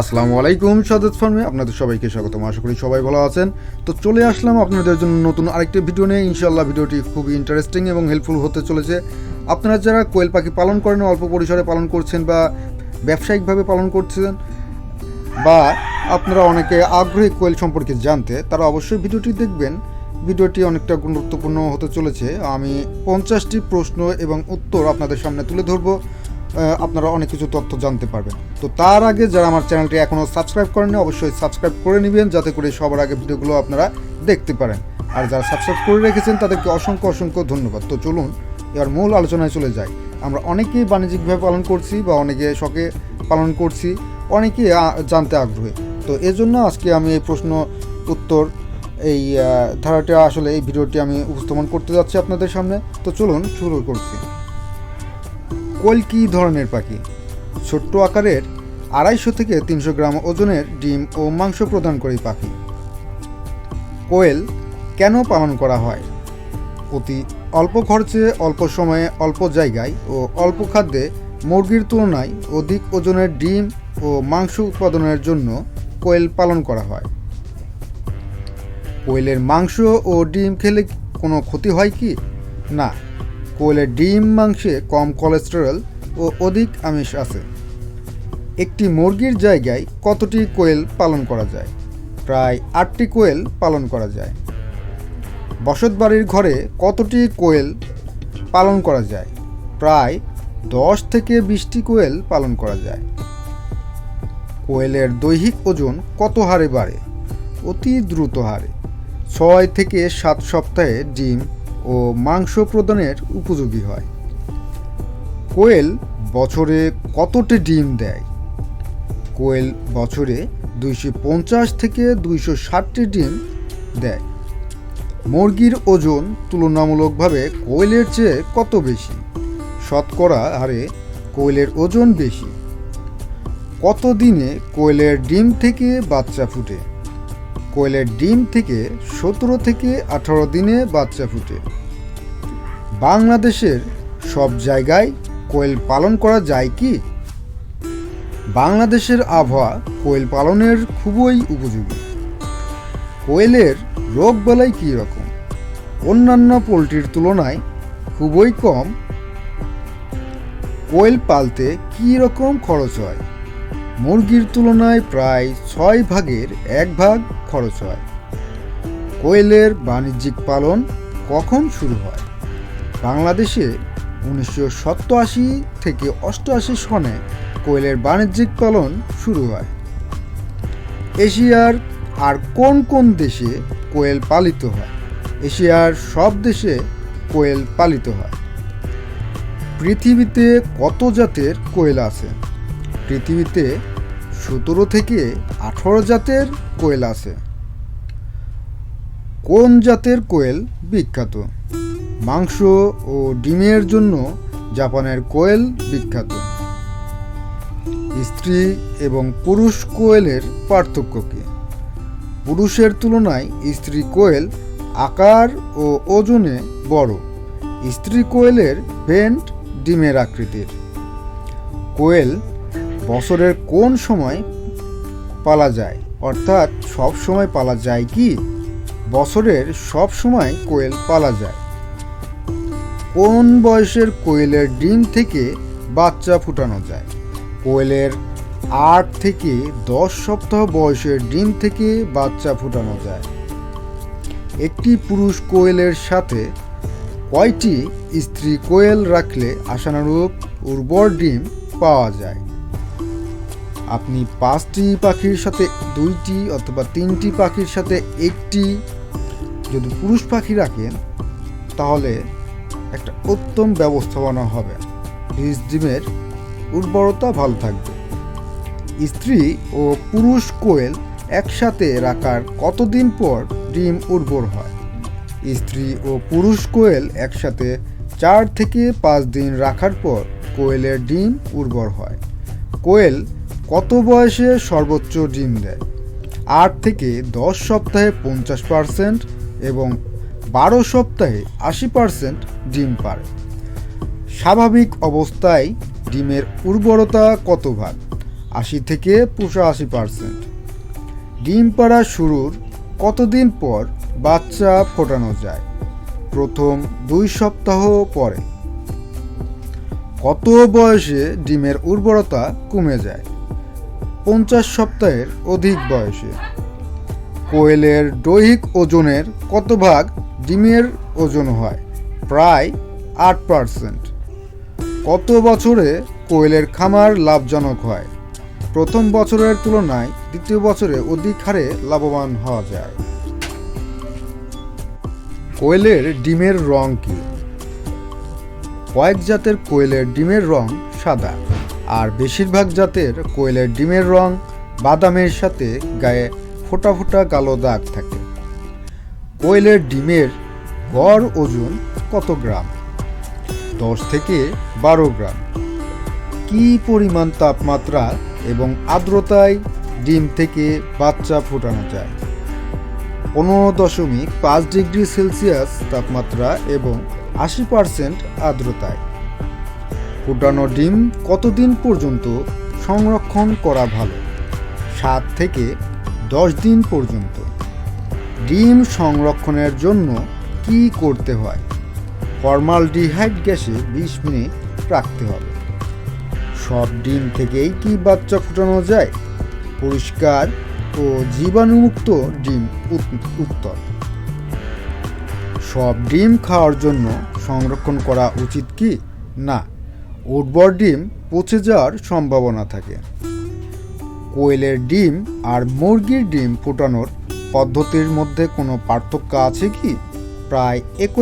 আসসালামু আলাইকুম সাদেদ ফার্মে আপনাদের সবাইকে স্বাগতম। আশা করি সবাই ভালো আছেন। তো চলে আসলাম আপনাদের জন্য নতুন আরেকটি ভিডিও নিয়ে। ইনশাল্লাহ ভিডিওটি খুবই ইন্টারেস্টিং এবং হেল্পফুল হতে চলেছে। আপনারা যারা কোয়েল পাখি পালন করেন, অল্প পরিসরে পালন করছেন বা ব্যবসায়িকভাবে পালন করছেন বা আপনারা অনেকে আগ্রহী কোয়েল সম্পর্কে জানতে, তারা অবশ্যই ভিডিওটি দেখবেন। ভিডিওটি অনেকটা গুরুত্বপূর্ণ হতে চলেছে। আমি পঞ্চাশটি প্রশ্ন এবং উত্তর আপনাদের সামনে তুলে ধরবো। আপনারা অনেক কিছু তথ্য জানতে পারবেন। তো তার আগে যারা আমার চ্যানেলটি এখনও সাবস্ক্রাইব করেননি, অবশ্যই সাবস্ক্রাইব করে নেবেন, যাতে করে সবার আগে ভিডিওগুলো আপনারা দেখতে পারেন। আর যারা সাবস্ক্রাইব করে রেখেছেন, তাদেরকে অসংখ্য অসংখ্য ধন্যবাদ। তো চলুন, এবার মূল আলোচনায় চলে যাই। আমরা অনেকেই বাণিজ্যিকভাবে পালন করছি বা অনেকে শখে পালন করছি, অনেকেই জানতে আগ্রহী। তো এজন্য আজকে আমি এই প্রশ্ন উত্তর, এই ধারাটা আসলে এই ভিডিওটি আমি উপস্থাপন করতে যাচ্ছি আপনাদের সামনে। তো চলুন, শুরু করছি। কোয়েল কী ধরনের পাখি? ছোট্ট আকারের আড়াইশো থেকে তিনশো গ্রাম ওজনের ডিম ও মাংস প্রদান করে পাখি। কোয়েল কেন পালন করা হয়? অতি অল্প খরচে, অল্প সময়ে, অল্প জায়গায় ও অল্প খাদ্যে মুরগির তুলনায় অধিক ওজনের ডিম ও মাংস উৎপাদনের জন্য কোয়েল পালন করা হয়। কোয়েলের মাংস ও ডিম খেলে কোনো ক্ষতি হয় কি? না। কোয়েলের ডিম মাংসে কম কোলেস্টেরল ও অধিক আমিষ আছে। একটি মুরগির জায়গায় কতটি কোয়েল পালন করা যায়? প্রায় আটটি কোয়েল পালন করা যায়। বসতবাড়ির ঘরে কতটি কোয়েল পালন করা যায়? প্রায় দশ থেকে বিশটি কোয়েল পালন করা যায়। কোয়েলের দৈহিক ওজন কত হারে বাড়ে? অতি দ্রুত হারে। ছয় থেকে সাত সপ্তাহে ডিম ও মাংস প্রদানের উপযোগী হয়। কোয়েল বছরে কতটি ডিম দেয়? কোয়েল বছরে দুইশো পঞ্চাশ থেকে দুইশো ষাটটি ডিম দেয়। মুরগির ওজন তুলনামূলকভাবে কোয়েলের চেয়ে কত বেশি? শতকরা হারে কোয়েলের ওজন বেশি। কত দিনে কোয়েলের ডিম থেকে বাচ্চা ফুটে? কোয়েলের ডিম থেকে সতেরো থেকে আঠারো দিনে বাচ্চা ফুটে। বাংলাদেশের সব জায়গায় কোয়েল পালন করা যায় কি? বাংলাদেশের আবহাওয়া কোয়েল পালনের খুবই উপযোগী। কোয়েলের রোগ বেলায় কী রকম? অন্যান্য পোলট্রির তুলনায় খুবই কম। কোয়েল পালতে কী রকম খরচ হয়? মুরগির তুলনায় প্রায় ছয় ভাগের এক ভাগ খরচ হয়। কোয়েলের বাণিজ্যিক পালন কখন শুরু হয়? বাংলাদেশে উনিশশো থেকে অষ্টআশি সনে কোয়েলের বাণিজ্যিক পালন শুরু হয়। এশিয়ার আর কোন কোন দেশে কোয়েল পালিত হয়? এশিয়ার সব দেশে কোয়েল পালিত হয়। পৃথিবীতে কত জাতের কোয়েল আছে? পৃথিবীতে সতেরো থেকে আঠারো জাতের কোয়েল আছে। কোন জাতের কোয়েল বিখ্যাত? মাংস ও ডিমের জন্য জাপানের কোয়েল বিখ্যাত। স্ত্রী এবং পুরুষ কোয়েলের পার্থক্য কী পুরুষের তুলনায় স্ত্রী কোয়েল আকার ও ওজনে বড়। স্ত্রী কোয়েলের ভেন্ট ডিমের আকৃতির। কোয়েল বছরের কোন সময় পালা যায়? অর্থাৎ সব সময় পালা যায় কি? বছরের সব সময় কোয়েল পালা যায়। কোন বয়সের কোয়েলের ডিম থেকে বাচ্চা ফুটানো যায়? কোয়েলের আট থেকে দশ সপ্তাহ বয়সের ডিম থেকে বাচ্চা ফুটানো যায়। একটি পুরুষ কোয়েলের সাথে কয়টি স্ত্রী কোয়েল রাখলে আশানুরূপ উর্বর ডিম পাওয়া যায়? আপনি পাঁচটি পাখির সাথে দুইটি অথবা তিনটি পাখির সাথে একটি যদি পুরুষ পাখি রাখেন, তাহলে একটা উত্তম ব্যবস্থাপনা হবে। বীজ ডিমের উর্বরতা ভালো থাকবে। স্ত্রী ও পুরুষ কোয়েল একসাথে রাখার কতদিন পর ডিম উর্বর হয়? স্ত্রী ও পুরুষ কোয়েল একসাথে চার থেকে পাঁচ দিন রাখার পর কোয়েলের ডিম উর্বর হয়। কোয়েল কত বয়সে সর্বোচ্চ ডিম দেয়? আট থেকে দশ সপ্তাহে পঞ্চাশ পার্সেন্ট এবং বারো সপ্তাহে আশি পার্সেন্ট ডিম পারে। স্বাভাবিক অবস্থায় ডিমের উর্বরতা কত ভাগ? আশি থেকে পঁচাশি পার্সেন্ট ডিম পাড়া শুরুর কতদিন পর বাচ্চা ফোটানো যায়? প্রথম দুই সপ্তাহ পরে। কত বয়সে ডিমের উর্বরতা কমে যায়? পঞ্চাশ সপ্তাহের অধিক বয়সে। কোয়েলের দৈহিক ওজনের কত ভাগ ডিমের ওজন হয় প্রায় আট পার্সেন্ট। কত বছরে কোয়েলের খামার লাভজনক হয়? প্রথম বছরের তুলনায় দ্বিতীয় বছরে অধিক হারে লাভবান হওয়া যায়। কোয়েলের ডিমের রং কী? কয়েক জাতের কোয়েলের ডিমের রং সাদা আর বেশিরভাগ জাতের কোয়েলের ডিমের রং বাদামের সাথে গায়ে ফোটা ফোটা কালো দাগ থাকে। কোয়েলের ডিমের গড় ওজন কত গ্রাম? দশ থেকে বারো গ্রাম। কি পরিমাণ তাপমাত্রা এবং আর্দ্রতায় ডিম থেকে বাচ্চা ফোটানো যায়? পনেরো দশমিক পাঁচ ডিগ্রি সেলসিয়াস তাপমাত্রা এবং আশি পার্সেন্ট আর্দ্রতায়। ফুটানো ডিম কতদিন পর্যন্ত সংরক্ষণ করা ভালো? সাত থেকে দশ দিন পর্যন্ত। ডিম সংরক্ষণের জন্য কি করতে হয়? ফর্মালডিহাইড গ্যাসে বিশ মিনিট রাখতে হবে। সব ডিম থেকেই কি বাচ্চা ফোটানো যায়? পরিষ্কার ও জীবাণুমুক্ত ডিম উত- উত্তর। সব ডিম খাওয়ার জন্য সংরক্ষণ করা উচিত কি? না, উর্বর ডিম পচে যাওয়ার সম্ভাবনা থাকে। কোয়েলের ডিম আর মুরগির ডিম ফোটানোর পদ্ধতির মধ্যে কোনো পার্থক্য আছে কি? প্রায় একই